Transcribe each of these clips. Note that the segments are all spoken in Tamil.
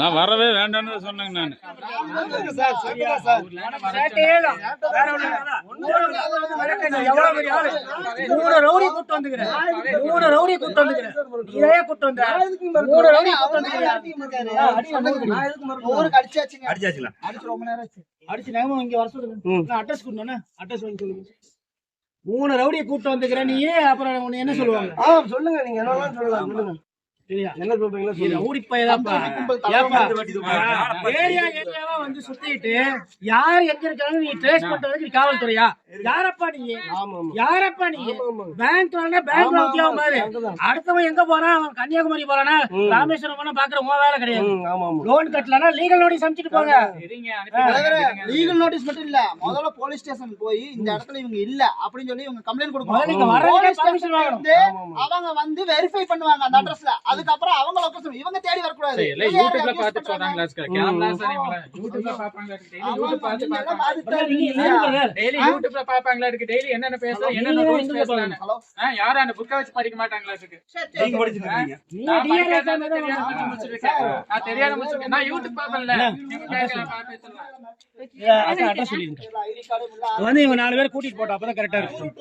நான் வரவே வேண்டாம்னு சொன்னேங்க நான். மூணு ரவுடி கூட்டு வந்துக்கிறேன். மூணு ரவுடி கூட்டு வந்துக்கிறேன். இதே கூட்டு வந்த. மூணு ரவுடி கூட்டு வந்துக்கிறேன். ஊருக்கு அடிச்சாச்சுங்க. அடிச்சாச்சுங்களா? அடிச்சு ரொம்ப நேரம் ஆச்சு. அடிச்சு நேரமா இங்க வர சொல்லுங்க. அட்ரஸ் கொடுத்தோன்னே அட்ரஸ் வாங்கி சொல்லுங்க. மூணு ரவுடியை கூட்டு வந்துக்கிறேன் நீ அப்புறம் உன்னை என்ன சொல்லுவாங்க? ஆ சொல்லுங்க நீங்க என்னலாம் சொல்லலாம் சொல்லுங்க. என்ன சொல்றீங்களோ வந்து சுத்திட்டு யார் எங்க இருக்காங்க நீ ட்ரேஸ் பண்றதுக்கு நீ காவல்துறையா? யாரப்பா நீ? யாரப்பா நீ? பேங்க் வாங்க பேங்க் உத்தியோகம் பாரு அடுத்தவன் எங்க போறான்? அவன் கன்னியாகுமரி போறானா? ராமேஸ்வரம் போனா பாக்குற உன் வேலை கிடையாது. லோன் கட்டலனா லீகல் நோட்டீஸ் அனுப்பிச்சிட்டு போங்க. லீகல் நோட்டீஸ் மட்டும் இல்ல. முதல்ல போலீஸ் ஸ்டேஷன் போய் இந்த இடத்துல இவங்க இல்ல அப்படின்னு சொல்லி இவங்க கம்ப்ளைண்ட் முதல்ல நீங்க கொடுக்கணும் வர்றதுக்கே அவங்க வந்து வெரிஃபை பண்ணுவாங்க அந்த அட்ரஸ்ல அதுக்கப்புறம் அவங்க லொகேஷன் இவங்க தேடி வரக்கூடாது. எல்லாம் யூடியூப்ல பார்த்து சொல்றாங்களா? கேமரா சார் இவங்கள யூடியூப்ல பார்ப்பாங்களா இருக்கு. டெய்லி யூடியூப் பார்த்து இருக்கீங்க? டெய்லி யூடியூப்ல பார்ப்பாங்களா இருக்கு. டெய்லி என்னென்ன பேசுறோம், என்னென்ன எங்க பேசுறாங்க. ஹலோ? யாரும் அந்த புக்கை வச்சு படிக்க மாட்டாங்களா இருக்கு. நீங்க படிச்சுட்டு இருக்கீங்க. நீங்க நான் தெரியாத முடிச்சிருக்கேன். நான் யூடியூப் பார்ப்பேன்ல. நீங்க கேட்கல, இல்ல வந்து இவங்க நாலு பேர் கூட்டிட்டு போட்டா அப்பதான் கரெக்டா இருக்கும்.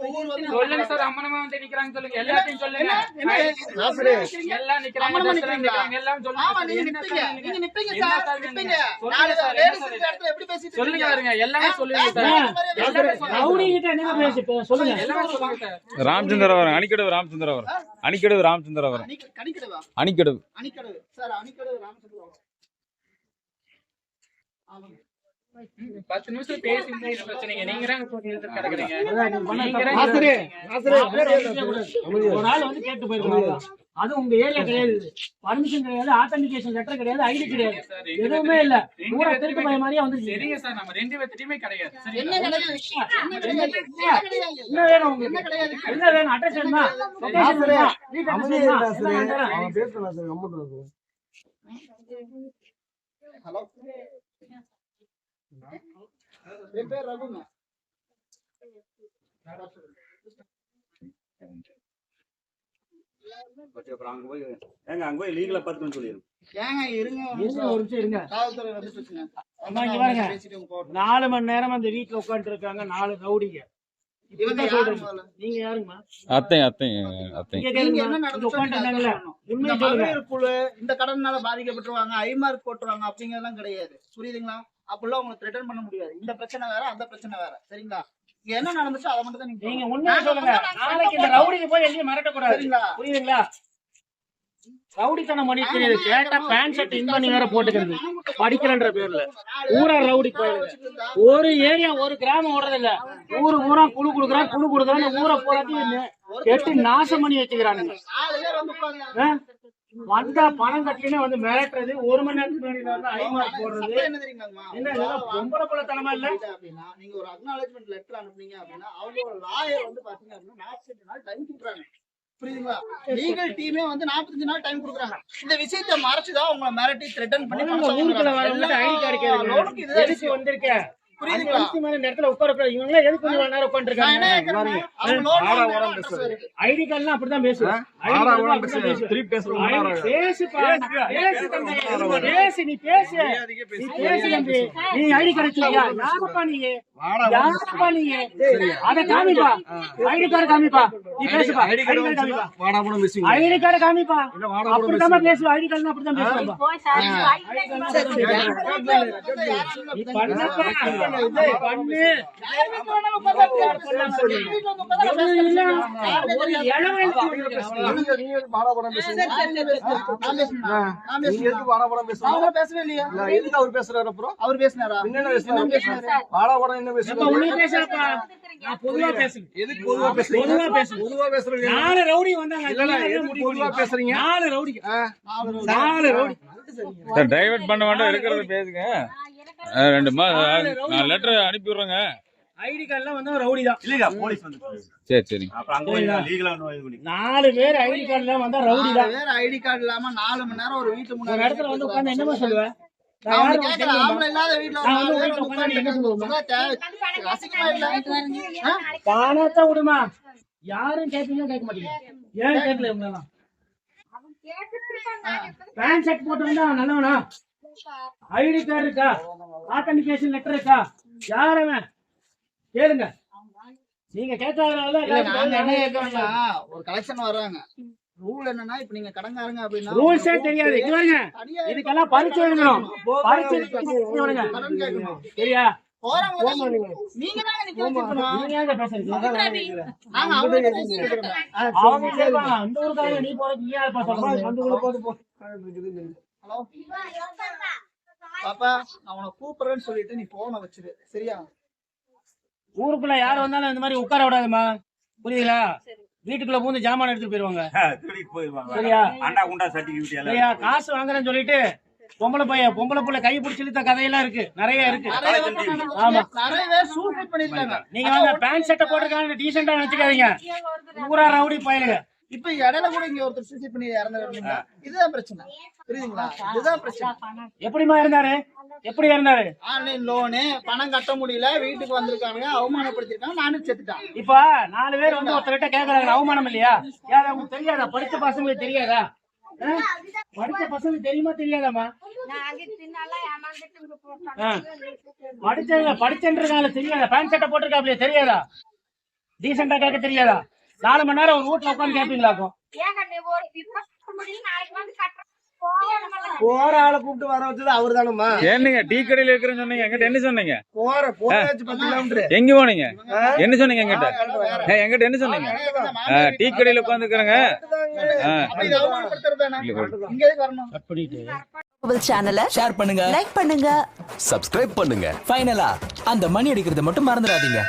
சொல்லுங்க சார் அம்மனமா வந்து நிக்கிறாங்க சொல்லுங்க. எல்லாத்தையும் சொல்லுங்க. எல்லாம் சார் ராமச்சந்திரவரம் அணிக்கடவு அணிக்க- கணிக்கடவா அணிக்கடவு அணிக்கடவு சார் அணிக்கடவு பத்து நிமிஷம் பேசி பிரச்சனைங்க நீங்க கிடக்குறீங்க ஒரு வந்து கேட்டு அது உங்க ஏரியா கிடையாது. பர்மிஷன் கிடையாது ஆத்தன்டிகேஷன் லெட்டர் கிடையாது ஐடி கிடையாது. சார், எதுவுமே இல்ல. பூரா திருட்டு பையன் மாதிரியே வந்து சரிங்க சார் நம்ம ரெண்டு பேர்த்திட்டயுமே கிடையாது. என்ன என்ன வேணும் உங்களுக்கு? என்ன வேணும்? அட்ரஸ் வேணுமா? லொகேஷன் வேணுமா? வீட்டு அட்ரஸ் வேணுமா எல்லாம் வந்துடுறேன். ஹலோ? என் பேர் ரகுங்க. அப்புறம் அங்க போய் ஏங்க அங்க போய் லீகலா பார்த்துன்னு சொல்லிடுங்க ஏங்க இருங்க ஒரு இருங்க, நிமிஷம். ஒரு நிமிஷம் இருங்க. காவல்துறை வந்துட்டுச்சுங்க அம்மா, இங்க பாருங்க. பேசிட்டு உங்க போறோம். நாலு மணி நேரம் அந்த வீட்டுல உட்காந்துட்டு இருக்காங்க நாலு ரவுடிங்க? நீங்க யாருங்கம்மா? அத்தை அத்தை அத்தை. இந்த கடனால பாதிக்கப்பட்டுருவாங்க ஐமார்க் போட்டுருவாங்க அப்படிங்கறதெல்லாம் கிடையாது. புரியுதுங்களா? அப்படிலாம் உங்களுக்கு ரிட்டர்ன் பண்ண முடியாது. இந்த பிரச்சனை வேற அந்த பிரச்சனை வேற. சரிங்களா? என்ன நடந்துச்சோ அதை மட்டும் தான் நீங்க. உண்மையை சொல்லுங்க. நாளைக்கு இந்த ரவுடிக்கு போய் எங்கேயும் மிரட்டக்கூடாது சரிங்களா? புரியுதுங்களா? ரவுடித்தனம் பண்ணிட்டு கேட்டா பேண்ட் ஷர்ட் இன் பண்ணி வேற போட்டுக்கிறது. படிக்கிறன்ற பேர்ல. ஊரா ரவுடி போயிருங்க ஒரு ஏரியா ஒரு கிராமம் ஓடுறது இல்ல ஊரு ஊரா குழு குடுக்குறான் குழு குடுக்குறான் ஊரை போறாத்தையும் எட்டு நாசம் பண்ணி வச்சுக்கிறானுங்க. வந்து பணம் கட்டினே வந்து மிரட்டுறது ஒரு மணி நேரத்துக்கு முன்னாடி வந்து ஐமார்க் போடுறது. என்ன தெரியுங்களாம்மா? என்ன பொம்பளை புள்ளத்தனமா இல்ல? இல்ல அப்படின்னா நீங்க ஒரு acknowledgement letter அனுப்புனீங்க அப்படின்னா அவங்களோட lawyer வந்து பாத்தீங்க அப்படின்னா 45 நாள் time கொடுக்குறாங்க. புரியுதுங்களா? லீகல் டீமே வந்து 45 நாள் டைம் கொடுக்குறாங்க. இந்த விஷயத்தை மறைச்சுதான் உங்களை மிரட்டி த்ரெட்டன் பண்ணி ஊருக்குள்ள. வரவங்க ஐடி கார்டு கேளுங்க. இதுதான் எதுக்கு ஐடி கார்டுலாம் அப்படிதான் பேசுவேன் பேசு நீ பேசு. நீ பேசு தம்பி. நீ ஐடி கார்டு வச்சிருக்கியா? யாரப்பா நீ? யாரப்பா அத காமிப்பா. ஐடி கார்டு காமிப்பா. நீ பேசுப்பா. ஐடி கார்டு காமிப்பா. ஐடி கார்டு காமிப்பா. அப்படிதான் பேசுவ. ஐடி கார்டு அப்படிதான் பேசுவா நீ பண்ணப்பா. நீ பண்ணு வீட்டுல வேணாலும் உட்கார்ந்து பேசலாம். வீட்டுல வந்து உட்கார்ந்து ஒரு இல்ல, பேசலாம். ஒரு இளவல் நான் பேசுனேன். நான் பேசுனேன். அவங்க பேசவே இல்லையா? அவர் பேசினாரா? என்ன பேசினாரு? எப்ப உன்னைய பேசுறப்பா. நான் பொதுவா பேசுறேன். பொதுவா பேசுறேன். நாலு ரவுடி வந்தாங்க. நாலு ரவுடி நாலு ரவுடி சார் டைவர்ட் பண்ண வேண்டாம் இருக்கிறத பேசுங்க. ரெண்டு நான் லெட்டர் அனுப்பி விடுறேங்க. ஐடி கார்டுலாம் வந்து ரவுடி தான் இல்லையா போலீஸ் வந்து சரி சரிங்க அப்புறம் அங்க போய் லீகலா இது பண்ணி நாலு பேர் ஐடி கார்டுல வந்தா ரவுடி தான் பேர் ஐடி கார்டு இல்லாம நாலு மணி நேரம் ஒரு வீட்டு முன்னாடி இடத்துல வந்து உட்கார்ந்து என்னமா சொல்லுவேன்? பணத்தை விடுமா? யாரும் கேட்பீங்க கேட்க மாட்டீங்க ஏன் கேட்கல இவங்க எல்லாம் பேண்ட் ஷர்ட் போட்டு வந்தா நல்லவனா? ஐடி கார்டு இருக்கா? ஆத்தன்டிகேஷன் லெட்டர் இருக்கா? யாரவன் கேளுங்க. நீங்க கேட்காதனால இல்ல நாங்க என்ன கேட்கறோம்னா ஒரு கலெக்ஷன் வர்றாங்க. ரூல் என்னன்னா இப்ப நீங்க கடன்காரங்க அப்படின்னா ரூல்ஸே தெரியாது. தனியா இதுக்கெல்லாம் பரிச்சை எழுதணும். பரிச்சை கேட்கணும். சரியா? பாப்பா உனக்கு கூப்பிடுறேன்னு சொல்லிட்டு நீ போன வச்சிரு. சரியா? ஊருக்குள்ள யார் வந்தாலும் இந்த மாதிரி உட்கார விடாதுமா புரியுதுங்களா? வீட்டுக்குள்ள பூந்து ஜாமான் எடுத்துட்டு போயிருவாங்க. சரியா? காசு வாங்குறேன்னு சொல்லிட்டு பொம்பளை பையன் பொம்பளை புள்ள கை பிடிச்சி இழுத்த கதையெல்லாம் இருக்கு. நிறைய இருக்கு. பேர் ஆமா. பேர் நீங்க வந்து பேண்ட் ஷர்ட்டை போட்டிருக்காங்க டீசெண்டா நினைச்சுக்காதீங்க. ஊரா ரவுடி பயலுங்க. இப்ப இடையில கூட இங்க ஒருத்தர் சூசைட் பண்ணி இறந்துருந்தீங்க இதுதான் பிரச்சனை. புரியுதுங்களா? இதுதான் பிரச்சனை. எப்படிமா இருந்தாரு? எப்படி இருந்தாரு ஆன்லைன் லோனு பணம் கட்ட முடியல வீட்டுக்கு வந்திருக்காங்க அவமானப்படுத்திருக்காங்க நானும் செத்துட்டான். இப்ப நாலு பேர் வந்து ஒருத்தர்கிட்ட கேக்குறாங்க அவமானம் இல்லையா? யார் உங்களுக்கு தெரியாதா? படிச்ச பசங்களுக்கு தெரியாதா? படிச்ச பசங்களுக்கு தெரியுமா தெரியாதாமா படிச்சதுல படிச்சவங்க தெரியாதா? பேண்ட் சட்டை போட்டிருக்காப்லையே தெரியாதா? டீசெண்டா கேட்க தெரியாதா? நாலு மணி நேரம் ஒரு வீட்டுல உட்காந்து கேட்பீங்களாக்கும் போற ஆளை கூப்பிட்டு வர வச்சது அவரு தானம்மா. என்னங்க டீ கடையில இருக்கிறேன்னு சொன்னீங்க. எங்கிட்ட என்ன சொன்னீங்க? போற போயாச்சு பத்து கிலோமீட்டர். எங்க போனீங்க? என்ன சொன்னீங்க எங்கிட்ட? எங்கிட்ட என்ன சொன்னீங்க? டீ கடையில உட்காந்துக்கிறேங்க கட் பண்ணிட்டு. சேனலை ஷேர் பண்ணுங்க. லைக் பண்ணுங்க. சப்ஸ்கிரைப் பண்ணுங்க. ஃபைனலா அந்த மணி அடிக்கிறத மட்டும் மறந்துடாதீங்க.